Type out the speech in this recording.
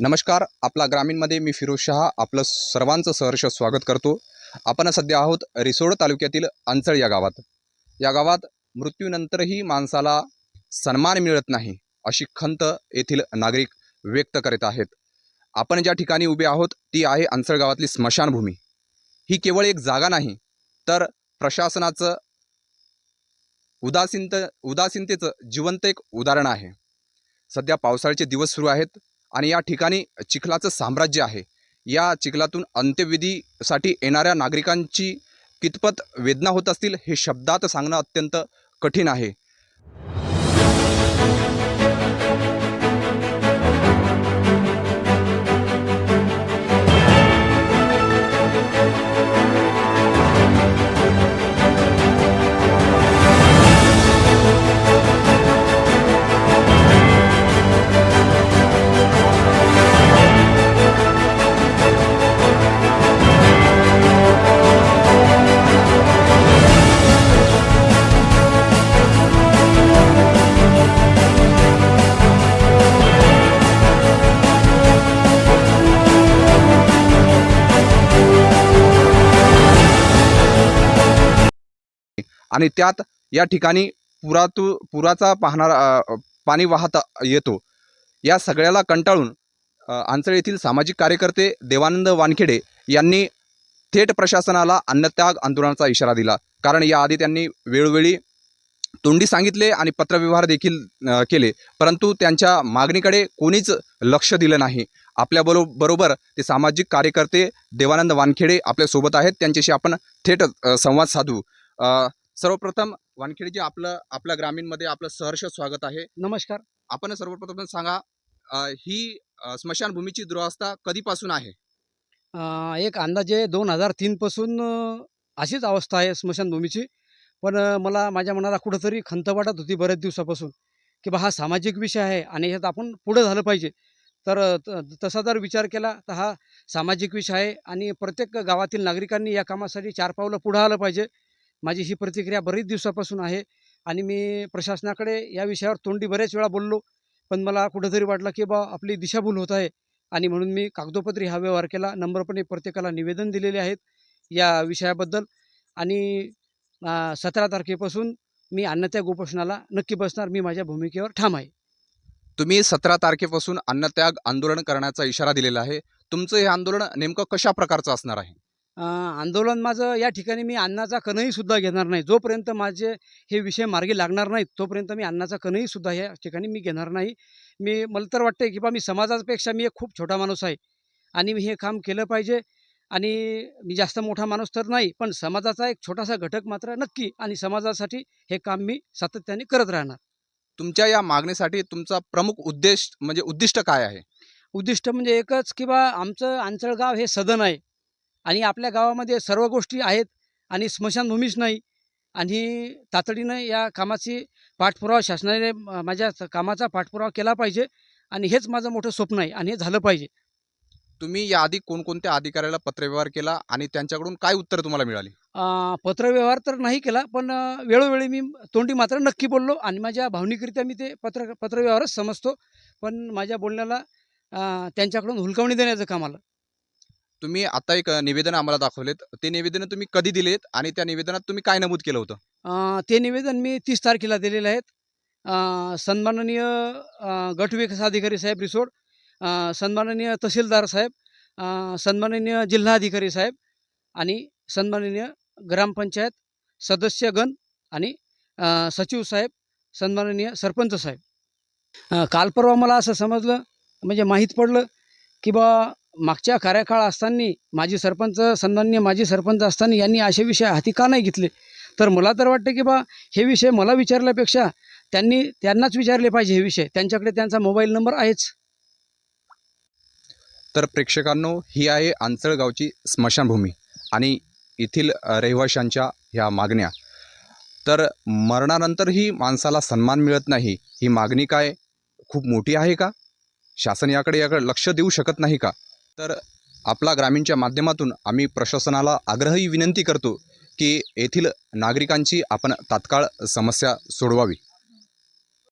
नमस्कार आपला ग्रामीणमध्ये मी फिरोज शहा आपलं सर्वांचं सहर्ष स्वागत करतो. आपण सध्या आहोत रिसोड तालुक्यातील अंचळ या गावात. या गावात मृत्यूनंतरही माणसाला सन्मान मिळत नाही अशी खंत येथील नागरिक व्यक्त करीत आहेत. आपण ज्या ठिकाणी उभे आहोत ती आहे अंचळ गावातली स्मशानभूमी. ही केवळ एक जागा नाही तर प्रशासनाचं उदासीनत उदासीनतेचं जिवंत एक उदाहरण आहे. सध्या पावसाळ्याचे दिवस सुरू आहेत आणि या ठिकाणी चिखलाचं साम्राज्य आहे. या चिखलातून अंत्यविधीसाठी येणाऱ्या नागरिकांची कितपत वेदना होत असतील हे शब्दात सांगणं अत्यंत कठीण आहे. आणि त्यात या ठिकाणी पुरातू पुराचा पाहणारा पाणी वाहत येतो. या सगळ्याला कंटाळून आंचळ येथील सामाजिक कार्यकर्ते देवानंद वानखेडे यांनी थेट प्रशासनाला अन्नत्याग आंदोलनाचा इशारा दिला. कारण याआधी त्यांनी वेळोवेळी तोंडी सांगितले आणि पत्रव्यवहार देखील केले. परंतु त्यांच्या मागणीकडे कोणीच लक्ष दिलं नाही. आपल्याबरो बरोबर ते सामाजिक कार्यकर्ते देवानंद वानखेडे आपल्यासोबत आहेत. त्यांच्याशी आपण थेट संवाद साधू. सर्वप्रथम वानखेडेजी आपलं आपल्या ग्रामीणमध्ये आपलं सहर्ष स्वागत आहे. नमस्कार. आपण सर्वप्रथम सांगा अ, ही अ, स्मशानभूमीची दुरावस्था कधीपासून आहे? अं, एक अंदाजे दोन हजार तीनपासून अशीच अवस्था आहे स्मशानभूमीची. पण अं, मला माझ्या मनाला कुठंतरी खंत वाटत होती बऱ्याच दिवसापासून की बा हा सामाजिक विषय आहे आणि ह्यात आपण पुढं झालं पाहिजे. तर अं, त- तसा जर विचार केला तर हा सामाजिक विषय आहे आणि प्रत्येक गावातील नागरिकांनी या कामासाठी चार पावलं पुढं आलं पाहिजे. माझी ही प्रतिक्रिया बरीच दिवसापासून आहे आणि मी प्रशासनाकडे या विषयावर तोंडी बऱ्याच वेळा बोललो पण मला कुठंतरी वाटलं की बा आपली दिशाभूल होत आहे आणि म्हणून मी कागदोपत्री हा व्यवहार केला. नम्रपणे प्रत्येकाला निवेदन दिलेले आहेत या विषयाबद्दल आणि सतरा तारखेपासून मी अन्नत्याग उपोषणाला नक्की बसणार. मी माझ्या भूमिकेवर ठाम आहे. तुम्ही सतरा तारखेपासून अन्नत्याग आंदोलन करण्याचा इशारा दिलेला आहे. तुमचं हे आंदोलन नेमकं कशा प्रकारचं असणार आहे? आंदोलन माझं या ठिकाणी मी अन्नाचा कणही सुद्धा घेणार नाही. जोपर्यंत माझे हे विषय मार्गी लागणार नाहीत तोपर्यंत मी अन्नाचा कणही सुद्धा या ठिकाणी मी घेणार नाही. मी मला तर वाटतं की बा मी समाजापेक्षा मी एक खूप छोटा माणूस आहे. आणि मी हे काम केलं पाहिजे. आणि मी जास्त मोठा माणूस तर नाही पण समाजाचा एक छोटासा घटक मात्र नक्की आणि समाजासाठी हे काम मी सातत्याने करत राहणार. तुमच्या या मागणीसाठी तुमचा प्रमुख उद्देश म्हणजे उद्दिष्ट काय आहे? उद्दिष्ट म्हणजे एकच की बा आमचं आंचळगाव हे सदन आहे. आणि आपल्या गावामध्ये सर्व गोष्टी आहेत आणि स्मशानभूमीच नाही. आणि तातडीनं या कामाची पाठपुरावा शासनाने माझ्या कामाचा पाठपुरावा केला पाहिजे आणि हेच माझं मोठं स्वप्न आहे आणि हे झालं पाहिजे. तुम्ही याआधी कोणकोणत्या अधिकाऱ्याला पत्रव्यवहार केला आणि त्यांच्याकडून काय उत्तर तुम्हाला मिळाली? पत्रव्यवहार तर नाही केला पण वेळोवेळी मी तोंडी मात्र नक्की बोललो आणि माझ्या भावनिकरित्या मी ते पत्र पत्रव्यवहारच समजतो. पण माझ्या बोलण्याला त्यांच्याकडून हुलकावणी देण्याचं काम आलं. तुम्ही आता एक निवेदन आम्हाला दाखवलेत. ते निवेदन तुम्ही कधी दिलेत आणि त्या निवेदनात तुम्ही काय नमूद केलं होतं? अं, ते निवेदन मी तीस तारखेला दिलेले आहेत. अं, सन्माननीय अं, गट विकास अधिकारी साहेब रिसोड अं, सन्माननीय तहसीलदार साहेब अं, सन्माननीय जिल्हाधिकारी साहेब आणि सन्माननीय ग्रामपंचायत सदस्यगण आणि अं, सचिव साहेब सन्माननीय सरपंच साहेब. अं, काल परवा मला असं समजलं म्हणजे माहीत पडलं की बा मागच्या कार्यकाळ असताना माजी सरपंच सन्माननीय माजी सरपंच असताना यांनी असे विषय हाती का नाही घेतले? तर मला तर वाटतं की बा हे विषय मला विचारल्यापेक्षा त्यांनी त्यांनाच विचारले पाहिजे हे विषय. त्यांच्याकडे त्यांचा मोबाईल नंबर आहेच. तर प्रेक्षकांनो ही आहे आंचळगावची स्मशानभूमी आणि येथील रहिवाशांच्या ह्या मागण्या. तर मरणानंतरही माणसाला सन्मान मिळत नाही ही मागणी काय खूप मोठी आहे का? शासन याकडे याकडे लक्ष देऊ शकत नाही का? तर आपला ग्रामीणच्या माध्यमातून आम्ही प्रशासनाला आग्रही विनंती करतो की येथील नागरिकांची आपण तात्काळ समस्या सोडवावी.